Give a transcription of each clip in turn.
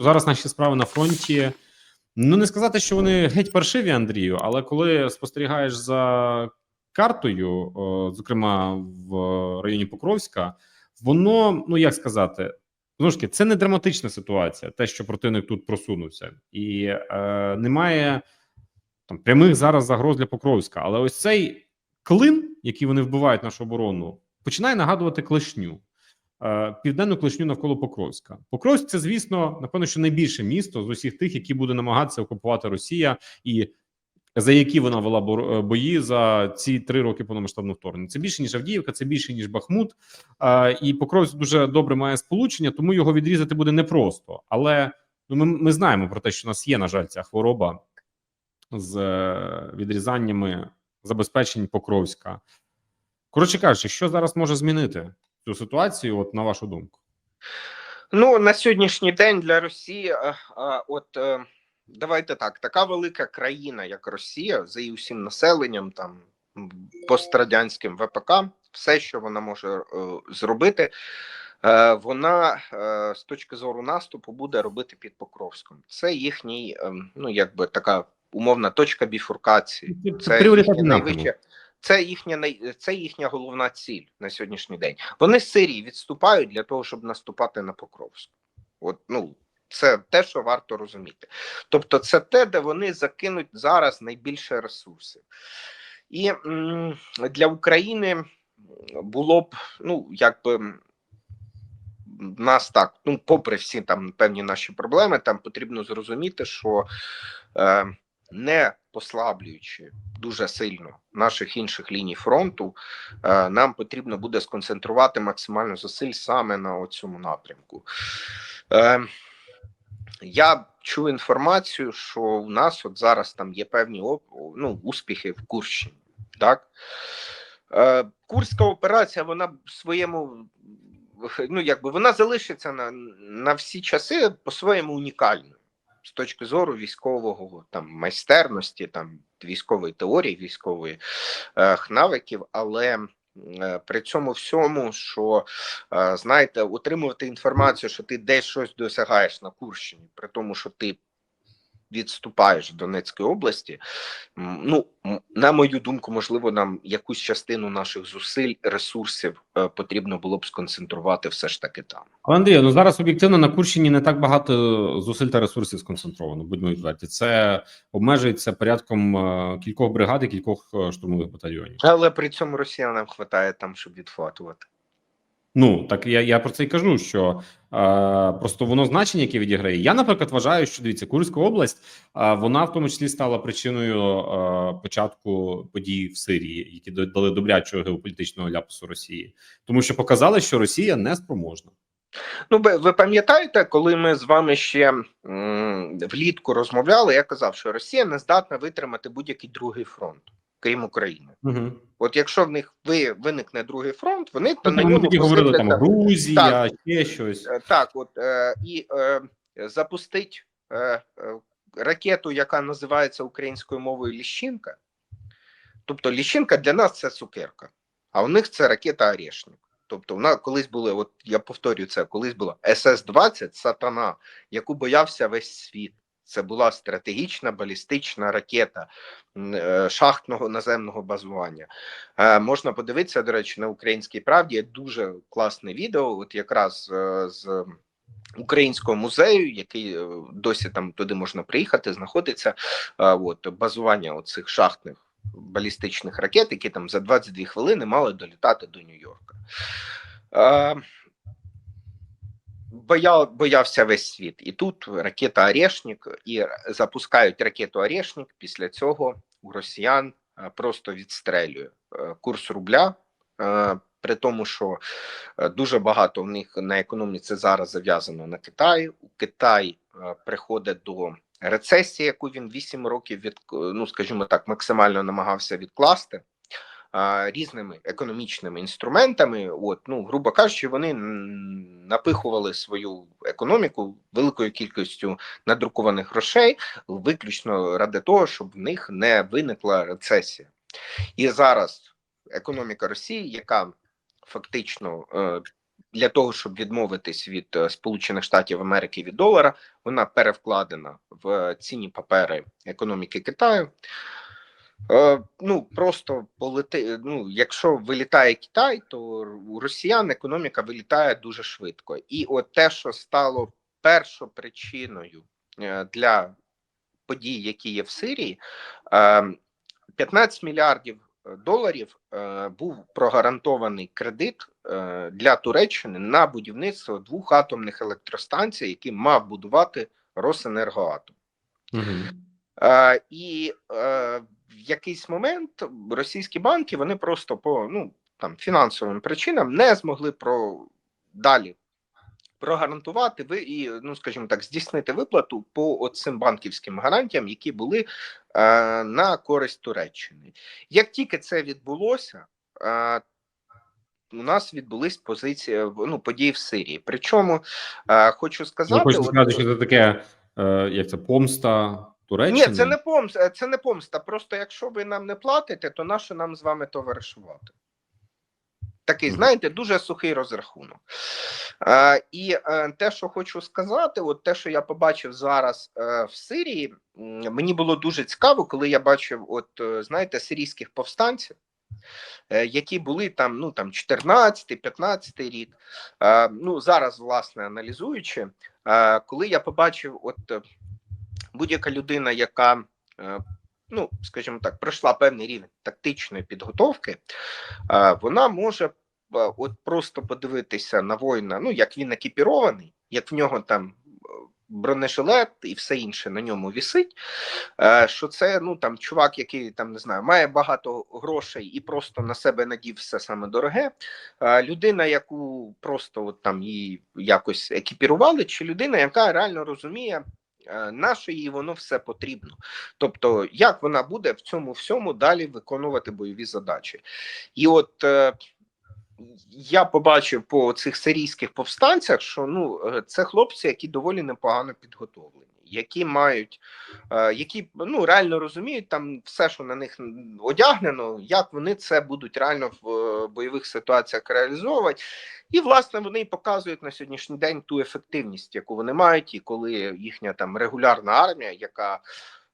Зараз наші справи на фронті. Ну, не сказати, що вони геть паршиві, Андрію, але коли спостерігаєш за картою, зокрема в районі Покровська, воно, ну як сказати, знову ж таки, це не драматична ситуація, те, що противник тут просунувся, і е, немає там прямих зараз загроз для Покровська. Але ось цей клин, який вони вбивають нашу оборону, починає нагадувати клешню. Е, Південну клешню навколо Покровська. Покровськ це, звісно, напевно, що найбільше місто з усіх тих, які буде намагатися окупувати Росія, і за які вона вела е, бої за ці три роки повномасштабного вторгнення. Це більше ніж Авдіївка, це більше ніж Бахмут. Е, І Покровськ дуже добре має сполучення, тому його відрізати буде непросто. Але ну, ми, ми знаємо про те, що у нас є, на жаль, ця хвороба з відрізаннями забезпечень Покровська. Коротше кажучи, що зараз може змінити цю ситуацію, от на вашу думку? Ну на сьогоднішній день для Росії, е, а, от е, давайте так, така велика країна, як Росія, за її усім населенням, там пострадянським ВПК, все, що вона може е, зробити, е, вона е, з точки зору наступу буде робити під Покровськом. Це їхній, е, ну якби така умовна точка біфуркації. Це пріоритетний їхня найвища. Це їхня це їхня головна ціль на сьогоднішній день. Вони з Сирії відступають для того, щоб наступати на Покровськ. От ну це те, що варто розуміти. Тобто, це те, де вони закинуть зараз найбільше ресурсів. І м, для України було б, ну якби нас так, ну, попри всі там певні наші проблеми, там потрібно зрозуміти, що е, не послаблюючи дуже сильно наших інших ліній фронту, е, нам потрібно буде сконцентрувати максимально зусиль саме на цьому напрямку. Е, я чув інформацію, що у нас от зараз там є певні ну, успіхи в Курщині. Так? Е, Курська операція, вона в своєму, ну якби вона залишиться на, на всі часи по-своєму унікальною з точки зору військового там майстерності, там військової теорії, військової е, навиків, але е, при цьому всьому, що е, знаєте, отримувати інформацію, що ти десь щось досягаєш на Курщині, при тому, що ти відступаєш в Донецькій області. Ну, на мою думку, можливо, нам якусь частину наших зусиль, ресурсів е, потрібно було б сконцентрувати все ж таки там. Але Андрію, ну зараз об'єктивно на Курщині не так багато зусиль та ресурсів сконцентровано. Будьмо відверті. Це обмежується порядком е, кількох бригад і кількох е, штурмових батальйонів. Але при цьому росіянам вистачає там, щоб відхватувати. Ну так я, я про це й кажу, що е, просто воно значення, яке відіграє. Я, наприклад, вважаю, що дивіться, Курська область, е, вона в тому числі стала причиною е, початку подій в Сирії, які дали добрячого геополітичного ляпасу Росії, тому що показали, що Росія не спроможна. Ну, ви, ви пам'ятаєте, коли ми з вами ще м, влітку розмовляли, я казав, що Росія не здатна витримати будь-який другий фронт, крім України. Угу. От якщо в них ви, виникне другий фронт, вони то То на ньому говорили там Грузія, ще щось. Е, Так, от е, і е, запустить е, е, ракету, яка називається українською мовою Ліщинка. Тобто Ліщинка для нас це цукерка, а у них це ракета Орешник. Тобто, вона колись були, от я повторюю це, колись була СС-20 Сатана, яку боявся весь світ. Це була стратегічна балістична ракета е, шахтного наземного базування. Е, можна подивитися, до речі, на українській правді є дуже класне відео, от якраз е, з українського музею, який досі там туди можна приїхати, знаходиться от базування оцих шахтних балістичних ракет, які там за 22 хвилини мали долітати до Нью-Йорка. Боя, боявся весь світ. І тут ракета Орешник, і запускають ракету Орешник. Після цього у росіян е, просто відстрелює е, курс рубля. е, При тому, що дуже багато в них на економіці зараз зав'язано на Китаї. У Китай приходить до рецесії, яку він 8 років від ну, скажімо так, максимально намагався відкласти. Різними економічними інструментами, от ну грубо кажучи, вони напихували свою економіку великою кількістю надрукованих грошей, виключно ради того, щоб в них не виникла рецесія. І зараз економіка Росії, яка фактично е, для того, щоб відмовитись від е, Сполучених Штатів Америки від долара, вона перевкладена в цінні папери економіки Китаю. Е, ну просто полети. Ну, якщо вилітає Китай, то у росіян економіка вилітає дуже швидко. І от те, що стало першопричиною е, для подій, які є в Сирії, е, 15 мільярдів доларів е, був прогарантований кредит е, для Туреччини на будівництво двох атомних електростанцій, які мав будувати Росенергоатом. Угу. Е, і е, в якийсь момент російські банки вони просто по ну там фінансовим причинам не змогли про далі прогарантувати ви і, ну скажімо так, здійснити виплату по цим банківським гарантіям, які були е, на користь Туреччини. Як тільки це відбулося, е, у нас відбулись позиції ну події в Сирії. Причому е, хочу Ви сказати, хочете от- сказати, що це таке, е, як це помста Туреччини? ні, це не помста, це не помста. Просто якщо ви нам не платите, то нащо нам з вами товаришувати? Такий, знаєте, дуже сухий розрахунок. Е, і е, те, що хочу сказати, от те, що я побачив зараз е, в Сирії, мені було дуже цікаво, коли я бачив, от е, знаєте, сирійських повстанців, е, які були там, ну там 14-15 рік. Е, ну зараз, власне, аналізуючи, е, коли я побачив, от е, будь-яка людина, яка, е, ну скажімо так, пройшла певний рівень тактичної підготовки, е, вона може е, от просто подивитися на воїна, ну як він екіпірований, як в нього там бронежилет і все інше на ньому вісить. Що це ну там чувак, який там не знаю, має багато грошей і просто на себе надів все саме дороге. Людина, яку просто от там її якось екіпірували, чи людина, яка реально розуміє. Е, На що їй воно все потрібно, тобто як вона буде в цьому всьому далі виконувати бойові задачі, і от е, я побачив по цих сирійських повстанцях, що ну е, це хлопці, які доволі непогано підготовлені, які мають, е, які ну реально розуміють там все, що на них одягнено, як вони це будуть реально в бойових ситуаціях реалізовувати. І власне вони показують на сьогоднішній день ту ефективність, яку вони мають, і коли їхня там регулярна армія, яка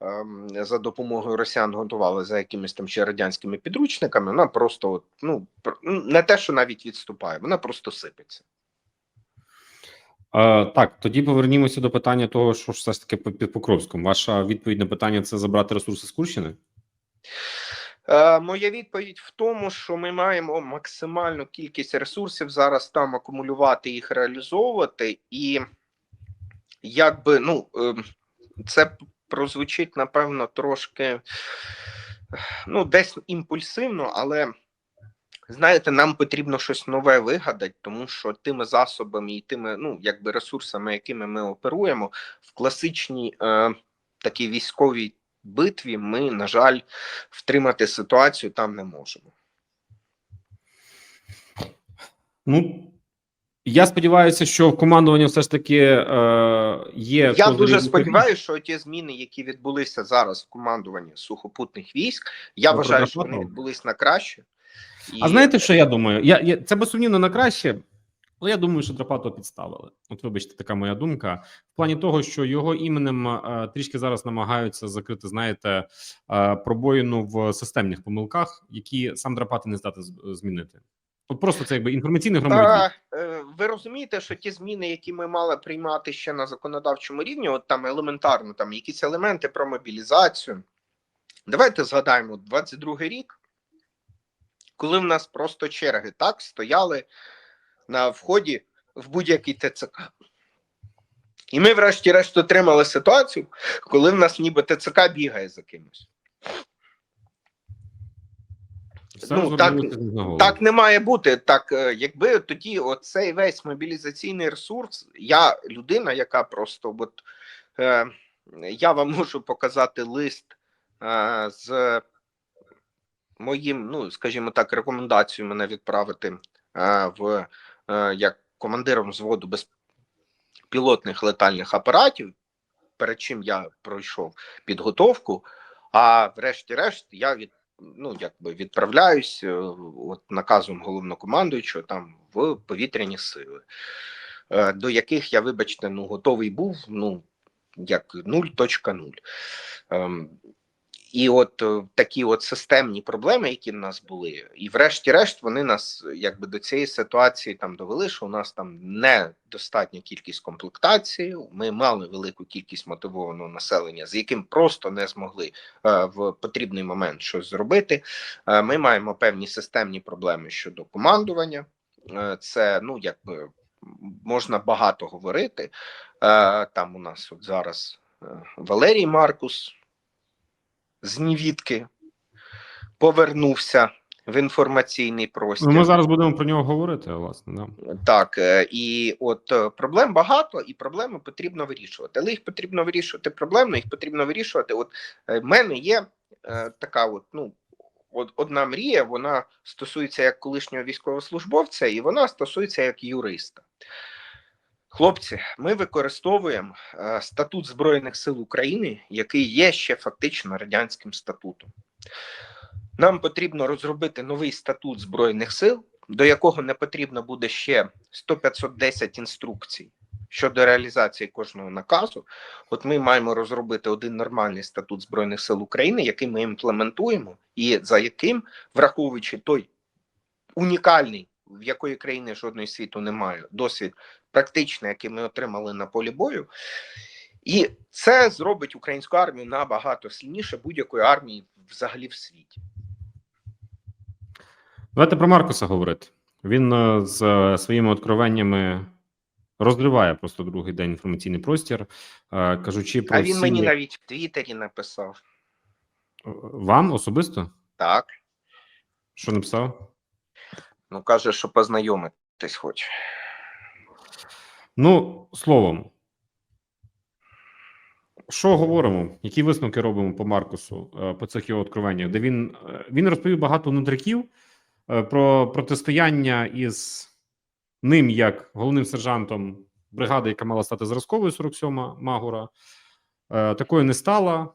ем, за допомогою росіян готували за якимись там ще радянськими підручниками, вона просто от, ну не те, що навіть відступає, вона просто сипеться. Так, тоді повернімося до питання того, що ж все ж таки по- Покровськом. Ваша відповідь на питання це забрати ресурси з Курщини? Е, моя відповідь в тому, що ми маємо максимальну кількість ресурсів зараз там акумулювати їх реалізовувати, і якби ну ем, це прозвучить напевно трошки ну десь імпульсивно, але знаєте, нам потрібно щось нове вигадати, тому що тими засобами і тими, ну якби ресурсами, якими ми оперуємо, в класичній е, такій військовій битві ми, на жаль, втримати ситуацію там не можемо. Ну я сподіваюся, що в командуванні все ж таки е, є Я дуже сподіваюся, що ті зміни, які відбулися зараз в командуванні сухопутних військ, я вважаю, що вони відбулись на краще. І... А знаєте, що я думаю? Я, я це безсумнівно на краще, але я думаю, що Драпатова підставили. От, вибачте, така моя думка. В плані того, що його іменем е, трішки зараз намагаються закрити, знаєте, е, пробоїну в системних помилках, які сам Драпати не здатний з- змінити. От просто це якби інформаційний громадянин. Та, е, ви розумієте, що ті зміни, які ми мали приймати ще на законодавчому рівні, от там елементарно, там якісь елементи про мобілізацію. Давайте згадаємо 22-й рік, коли в нас просто черги так стояли на вході в будь-який ТЦК. І ми, врешті-решт, отримали ситуацію, коли в нас ніби ТЦК бігає за кимось. Ну, так-. Так не має бути. Так, е, якби тоді оцей весь мобілізаційний ресурс, я людина, яка просто от е, я вам можу показати лист е, з моїм, ну скажімо так, рекомендацією мене відправити е, в як командиром взводу безпілотних летальних апаратів, перед чим я пройшов підготовку. А врешті-решт я від ну якби відправляюсь е, от наказом головнокомандуючого там в повітряні сили, е, до яких я, вибачте, ну готовий був. Ну як 0.0. І от е, такі от системні проблеми, які в нас були, і врешті-решт вони нас якби до цієї ситуації там довели, що у нас там недостатня кількість комплектації. Ми мали велику кількість мотивованого населення, з яким просто не змогли е, в потрібний момент щось зробити. Е, ми маємо певні системні проблеми щодо командування. Е, це ну якби можна багато говорити. Е, там у нас от зараз е, Валерій Маркус з Нівідки повернувся в інформаційний простір. Ну, Ми зараз будемо про нього говорити, власне. Да. Так, е, і от е, проблем багато, і проблеми потрібно вирішувати. Але їх потрібно вирішувати проблемно, їх потрібно вирішувати. От е, в мене є така, от ну. От одна мрія, вона стосується як колишнього військовослужбовця, і вона стосується як юриста. Хлопці, ми використовуємо е, статут Збройних сил України, який є ще фактично радянським статутом. Нам потрібно розробити новий статут Збройних сил, до якого не потрібно буде ще 100-510 інструкцій щодо реалізації кожного наказу. От ми маємо розробити один нормальний статут Збройних сил України, який ми імплементуємо, і за яким, враховуючи той унікальний, в якої країни жодної світу немає, досвід практичний, який ми отримали на полі бою. І це зробить українську армію набагато сильніше будь-якої армії взагалі в світі. Давайте про Маркуса говорити. Він е, з е, своїми откровеннями розриває просто другий день інформаційний простір, е, кажучи про А він всі... мені навіть в Твіттері написав. вам особисто? Так. Що написав? Ну каже, що познайомитись хоче. Ну, словом, що говоримо? Які висновки робимо по Маркусу е, по цих його откровеннях? Де він е, він розповів багато нутриків е, про протистояння із ним як головним сержантом бригади, яка мала стати зразковою 47-ма Магура. Такою не стала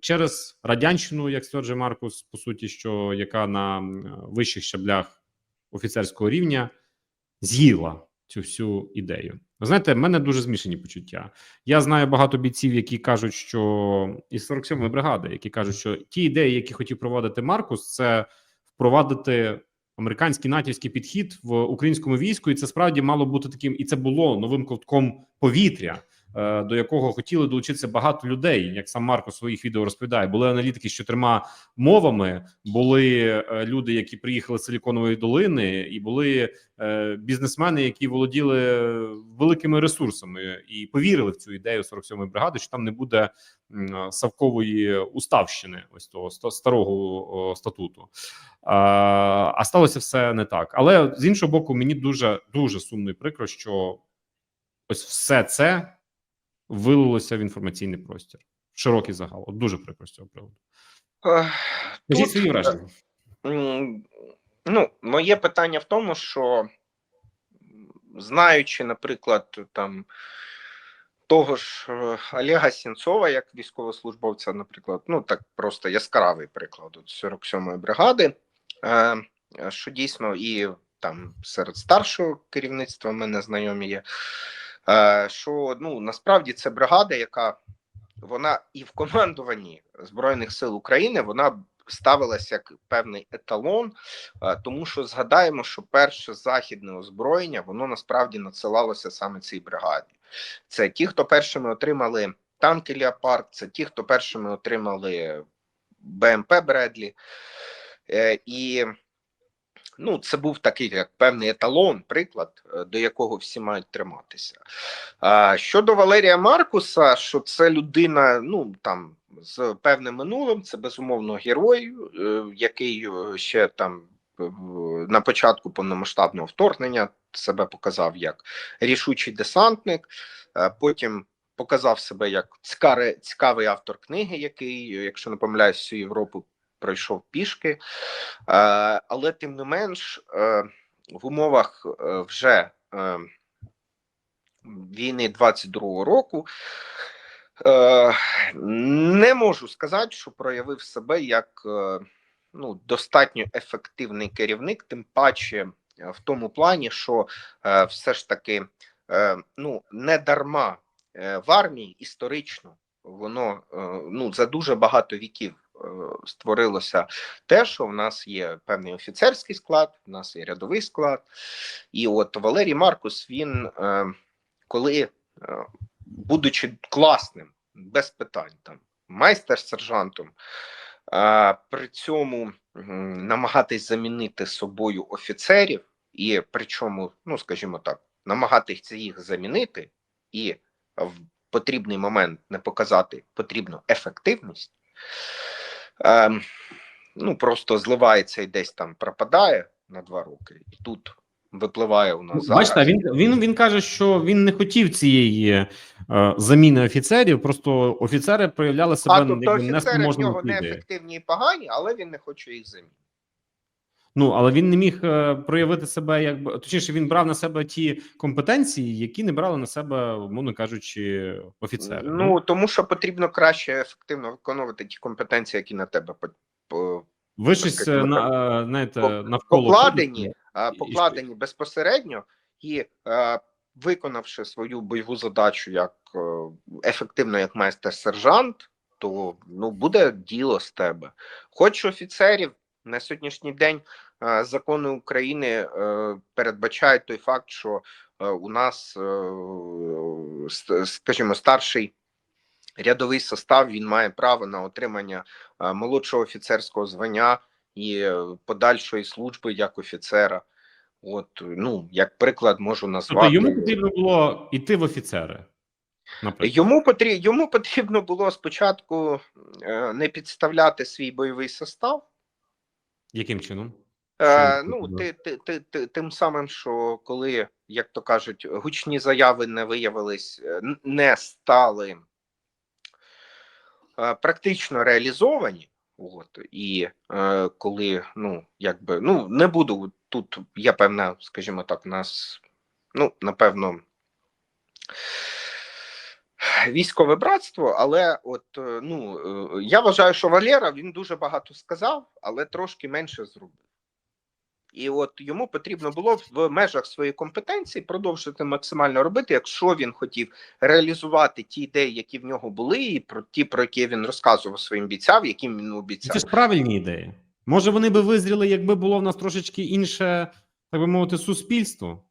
через радянщину, як стверджує Маркус, по суті, що яка на вищих щаблях офіцерського рівня з'їла цю всю ідею. Ви знаєте, в мене дуже змішані почуття. Я знаю багато бійців, які кажуть, що із 47-ї бригади, які кажуть, що ті ідеї, які хотів проводити Маркус, це впровадити американський натівський підхід в українському війську, і це справді мало бути таким, і це було новим ковтком повітря. Е, До якого хотіли долучитися багато людей, як сам Марко в своїх відео розповідає. Були аналітики з чотирма мовами, були е, люди, які приїхали з Силіконової долини, і були е, бізнесмени, які володіли великими ресурсами і повірили в цю ідею 47-ї бригади, що там не буде Савкової уставщини, ось того старого статуту. А, сталося все не так. Але з іншого боку, мені дуже дуже сумно і прикро, що ось все це вилилося в інформаційний простір. В широкий загал. От дуже прикро з цього приводу. Тут, свої враження. Ну, моє питання в тому, що знаючи, наприклад, там того ж е, Олега Сінцова, як військовослужбовця, наприклад, ну так просто яскравий приклад от 47-ї бригади, е, що дійсно і там серед старшого керівництва мене знайомі є, е, що ну насправді це бригада, яка вона і в командуванні Збройних сил України вона ставилася як певний еталон, е, тому що згадаємо, що перше західне озброєння воно насправді надсилалося саме цій бригаді. Це ті, хто першими отримали танки Леопард, це ті, хто першими отримали БМП Бредлі. Е, І ну, це був такий як певний еталон, приклад, е, до якого всі мають триматися. А щодо Валерія Маркуса, що це людина, ну там з певним минулим, це безумовно герой, е, який е, ще там на початку повномасштабного вторгнення себе показав як рішучий десантник, потім показав себе як цікавий автор книги, який, якщо не помиляюсь, всю Європу пройшов пішки. Е, Але тим не менш, е, в умовах е, вже війни 22-го року не можу сказати, що проявив себе як ну, достатньо ефективний керівник, тим паче в тому плані, що все ж таки ну, не дарма в армії історично воно ну, за дуже багато віків створилося те, що в нас є певний офіцерський склад, в нас є рядовий склад. І от Валерій Маркус, він е, коли, е, будучи класним, без питань, там майстер-сержантом, е, при цьому намагатись замінити собою офіцерів, і причому, ну скажімо так, намагатися їх замінити і в потрібний момент не показати потрібну ефективність. Ем, ну просто зливається і десь там пропадає на два роки, і тут випливає у нас зараз. Бачите, він, він, він каже, що він не хотів цієї е, заміни офіцерів, просто офіцери проявляли себе а тобто офіцери в нього неефективні і погані, але він не хоче їх замінити. Ну але він не міг е, проявити себе, якби точніше, він брав на себе ті компетенції, які не брали на себе, мовно кажучи, офіцери. Ну тому що потрібно краще ефективно виконувати ті компетенції, які на тебе по, ви щось е, на, е, знаєте, навколо покладені, і- покладені безпосередньо і е, виконавши свою бойову задачу як е, ефективно, як майстер-сержант, то ну буде діло з тебе. Хоч офіцерів на сьогоднішній день е, закони України е, передбачають той факт, що е, у нас, скажімо, старший. Рядовий состав він має право на отримання молодшого офіцерського звання і подальшої служби як офіцера. От, ну, як приклад, можу назвати. Тобто йому потрібно було йти в офіцери. Наприклад. Йому потрібно, йому потрібно було спочатку не підставляти свій бойовий состав. Яким чином? Е, ну, ти, ти, ти, ти, тим самим, що коли, як то кажуть, гучні заяви не виявились, е, не стали е, практично реалізовані. От, і е, коли, ну, якби, ну, не буду тут, є певна, скажімо так, нас, ну, напевно, військове братство, але от, е, ну, е, я вважаю, що Валера він дуже багато сказав, але трошки менше зробив. І от йому потрібно було в межах своєї компетенції продовжити максимально робити, якщо він хотів реалізувати ті ідеї, які в нього були, і про ті, про які він розказував своїм бійцям, яким він обіцяв. Це ж правильні ідеї. Може, вони би визріли, якби було в нас трошечки інше, так би мовити, суспільство.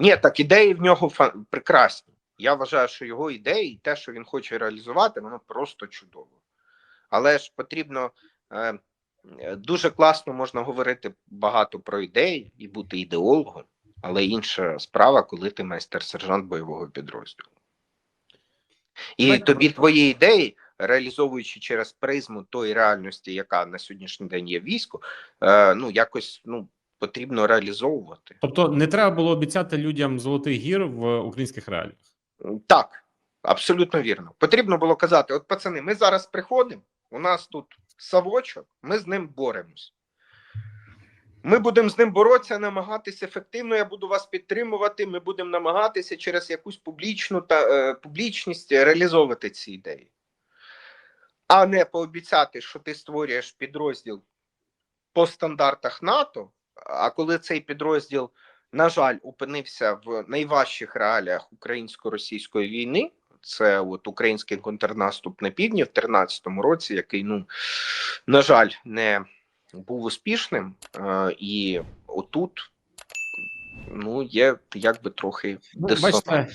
Ні, так ідеї в нього прекрасні. Я вважаю, що його ідеї і те, що він хоче реалізувати, воно просто чудово. Але ж потрібно е, е, дуже класно можна говорити багато про ідеї і бути ідеологом, але інша справа, коли ти майстер-сержант бойового підрозділу. І Давайте тобі твої ідеї, реалізовуючи через призму тої реальності, яка на сьогоднішній день є в війську, е, ну якось ну потрібно реалізовувати. Тобто, не треба було обіцяти людям золотий гір в українських реаліях. Так, абсолютно вірно. Потрібно було казати: от пацани, ми зараз приходимо, у нас тут савочок, ми з ним боремось. Ми будемо з ним боротися, намагатися ефективно. Я буду вас підтримувати. Ми будемо намагатися через якусь публічну та е, публічність реалізовувати ці ідеї, а не пообіцяти, що ти створюєш підрозділ по стандартах НАТО. А коли цей підрозділ на жаль, опинився в найважчих реаліях українсько-російської війни. Це от український контрнаступ на півдні в 2013 році, який, ну на жаль, не був успішним. Е, і отут ну є якби трохи Ну, дисонанс. бачите,